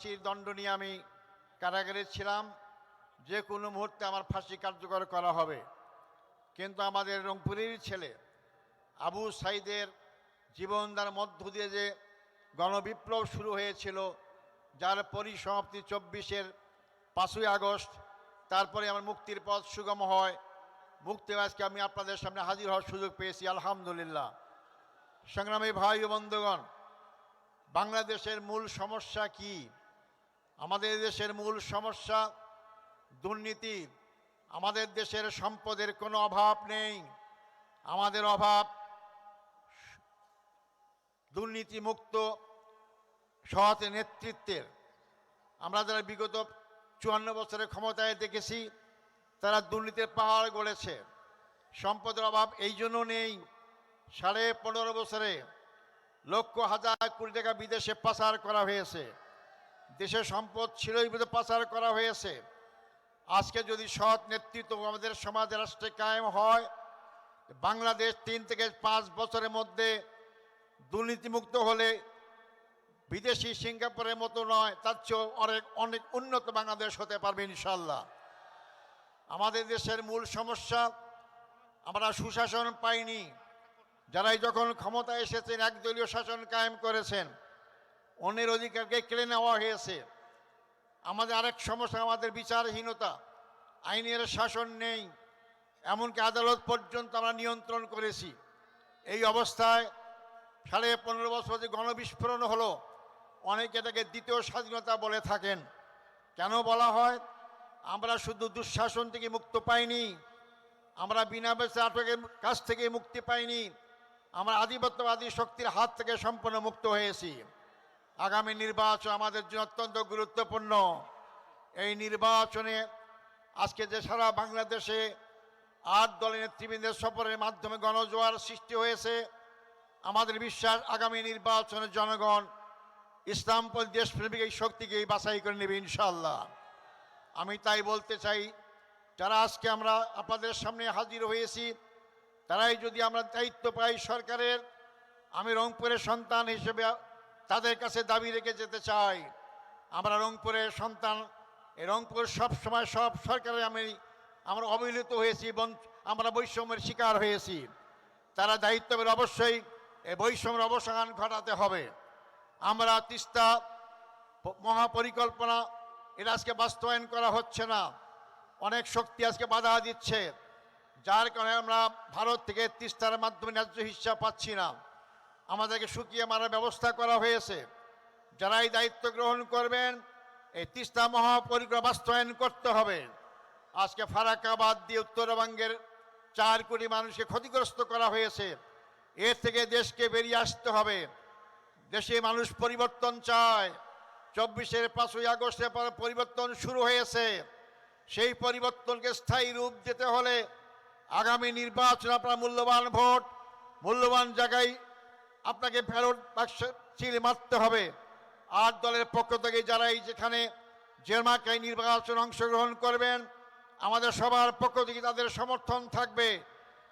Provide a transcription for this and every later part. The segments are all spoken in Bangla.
ফাঁসির দণ্ড নিয়ে আমি কারাগারে ছিলাম। যে কোনো মুহূর্তে আমার ফাঁসি কার্যকর করা হবে। কিন্তু আমাদের রংপুরেরই ছেলে আবু সাইদের জীবনদার মধ্য দিয়ে যে গণবিপ্লব শুরু হয়েছিল, যার পরিসমাপ্তি চব্বিশের পাঁচই আগস্ট, তারপরে আমার মুক্তির পথ সুগম হয়। মুক্তি আজকে আমি আপনাদের সামনে হাজির হওয়ার সুযোগ পেয়েছি, আলহামদুলিল্লাহ। সংগ্রামী ভাই ও বন্ধুগণ, বাংলাদেশের মূল সমস্যা কি? আমাদের দেশের মূল সমস্যা দুর্নীতি। আমাদের দেশের সম্পদের কোনো অভাব নেই। আমাদের অভাব দুর্নীতিমুক্ত সৎ নেতৃত্বের। আমরা যারা বিগত চুয়ান্ন বছরের ক্ষমতায় দেখেছি, তারা দুর্নীতির পাহাড় গড়েছে। সম্পদের অভাব এই জন্য নেই। সাড়ে পনেরো বছরে লক্ষ হাজার কোটি টাকা বিদেশে পাচার করা হয়েছে। দেশের সম্পদ বলে পাচার করা হয়েছে। আজকে যদি সৎ নেতৃত্ব আমাদের সমাজ রাষ্ট্রে কায়েম হয়, বাংলাদেশ তিন থেকে পাঁচ বছরের মধ্যে দুর্নীতিমুক্ত হলে বিদেশি সিঙ্গাপুরের মতো নয়, তার চেয়েও অনেক অনেক উন্নত বাংলাদেশ হতে পারবে ইনশাল্লাহ আমাদের দেশের মূল সমস্যা, আমরা সুশাসন পাইনি। যারাই যখন ক্ষমতায় এসেছেন, একদলীয় শাসন কায়েম করেছেন অন্যের অধিকারকে কেড়ে নেওয়া হয়েছে। আমাদের আরেক সমস্যা, আমাদের বিচারহীনতা। আইনের শাসন নেই, এমনকি আদালত পর্যন্ত আমরা নিয়ন্ত্রণ করেছি। এই অবস্থায় সাড়ে পনেরো বছর যে গণবিস্ফোরণ হলো, অনেকে এটাকে দ্বিতীয় স্বাধীনতা বলে থাকেন। কেন বলা হয়? আমরা শুধু দুঃশাসন থেকে মুক্ত পাইনি, আমরা বিনা বেচে আটকের কাছ থেকে মুক্তি পাইনি, আমরা আধিপত্যবাদী শক্তির হাত থেকে সম্পূর্ণ মুক্ত হয়েছি। আগামী নির্বাচন আমাদের জন্য অত্যন্ত গুরুত্বপূর্ণ। এই নির্বাচনে আজকে যে সারা বাংলাদেশে আট দলের নেতৃবৃন্দের সফরের মাধ্যমে গণজোয়ার সৃষ্টি হয়েছে, আমাদের বিশ্বাস আগামী নির্বাচনে জনগণ ইসলামপল দেশপ্রেমিক এই শক্তিকেই বাছাই করে নেবে ইনশাল্লাহ আমি তাই বলতে চাই, যারা আজকে আমরা আপনাদের সামনে হাজির হয়েছি, তারাই যদি আমরা দায়িত্ব পাই সরকারের, আমি রংপুরের সন্তান হিসেবে তাদের কাছে দাবি রেখে যেতে চাই। আমরা রংপুরের সন্তান, এই রংপুর সব সময় সব সরকারে আমি, আমরা অবহেলিত হয়েছি আমরা বৈষম্যের শিকার হয়েছি। তারা দায়িত্ব পেলে অবশ্যই এই বৈষম্যের অবসান ঘটাতে হবে। আমরা তিস্তা মহাপরিকল্পনা এটা আজকে বাস্তবায়ন করা হচ্ছে না। অনেক শক্তি আজকে বাধা দিচ্ছে। যার কারণে আমরা ভারত থেকে তিস্তার মাধ্যমে ন্যায্য হিসাব পাচ্ছি না। আমাদেরকে শুকিয়ে মারার ব্যবস্থা করা হয়েছে। যারা এই দায়িত্ব গ্রহণ করবেন, এই তিস্তা মহাপরিকল্পনা বাস্তবায়ন করতে হবে। আজকে ফারাকাবাদ দিয়ে উত্তরবঙ্গের চার কোটি মানুষকে ক্ষতিগ্রস্ত করা হয়েছে। এর থেকে দেশকে বেরিয়ে আসতে হবে। দেশে মানুষ পরিবর্তন চায়। চব্বিশের পাঁচই আগস্টের পর পরিবর্তন শুরু হয়েছে। সেই পরিবর্তনকে স্থায়ী রূপ দিতে হলে আগামী নির্বাচন আপনার মূল্যবান ভোট, মূল্যবান জায়গায় আপনাকে ফেরত বাক্স চিল মারতে হবে। আট দলের পক্ষ থেকে যারা এই যেখানে জেরমাকায় নির্বাচন অংশগ্রহণ করবেন, আমাদের সবার পক্ষ থেকে তাদের সমর্থন থাকবে।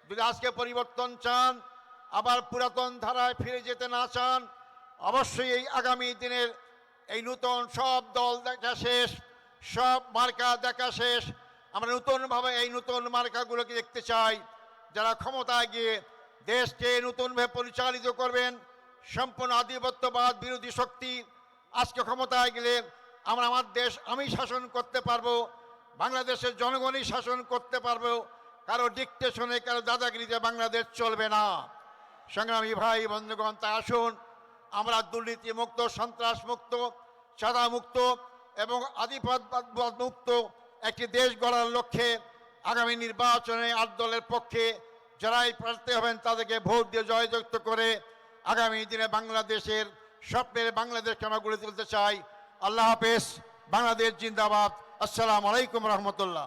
যদি আজকে পরিবর্তন চান, আবার পুরাতন ধারায় ফিরে যেতে না চান, অবশ্যই এই আগামী দিনের এই নূতন সব দল দেখা শেষ, সব মার্কা দেখা শেষ। আমরা নতুনভাবে এই নতুন মার্কাগুলোকে দেখতে চাই। যারা ক্ষমতায় গিয়ে দেশকে নতুনভাবে পরিচালিত করবেন, সম্পূর্ণ আধিপত্যবাদ, বিরোধী শক্তি। আজকে ক্ষমতায় গেলে আমরা আমার দেশ আমি শাসন করতে পারব, বাংলাদেশের জনগণই শাসন করতে পারব, কারও ডিকটেশনে কারও দাদাগিরিতে বাংলাদেশ চলবে না। সংগ্রামী ভাই, বন্ধুগণ তা আসুন, আমরা দুর্নীতি মুক্ত, সন্ত্রাস মুক্ত চাঁদা মুক্ত এবং আধিপত্যবাদ মুক্ত একটি দেশ গড়ার লক্ষ্যে আগামী নির্বাচনে আট দলের পক্ষে যারাই প্রার্থী হবেন তাদেরকে ভোট দিয়ে জয়যুক্ত করে আগামী দিনে বাংলাদেশের স্বপ্নের বাংলাদেশকে আমরা গড়ে তুলতে চাই? আল্লাহ হাফেজ, বাংলাদেশ জিন্দাবাদ। আসসালামু আলাইকুম রহমতুল্লাহ।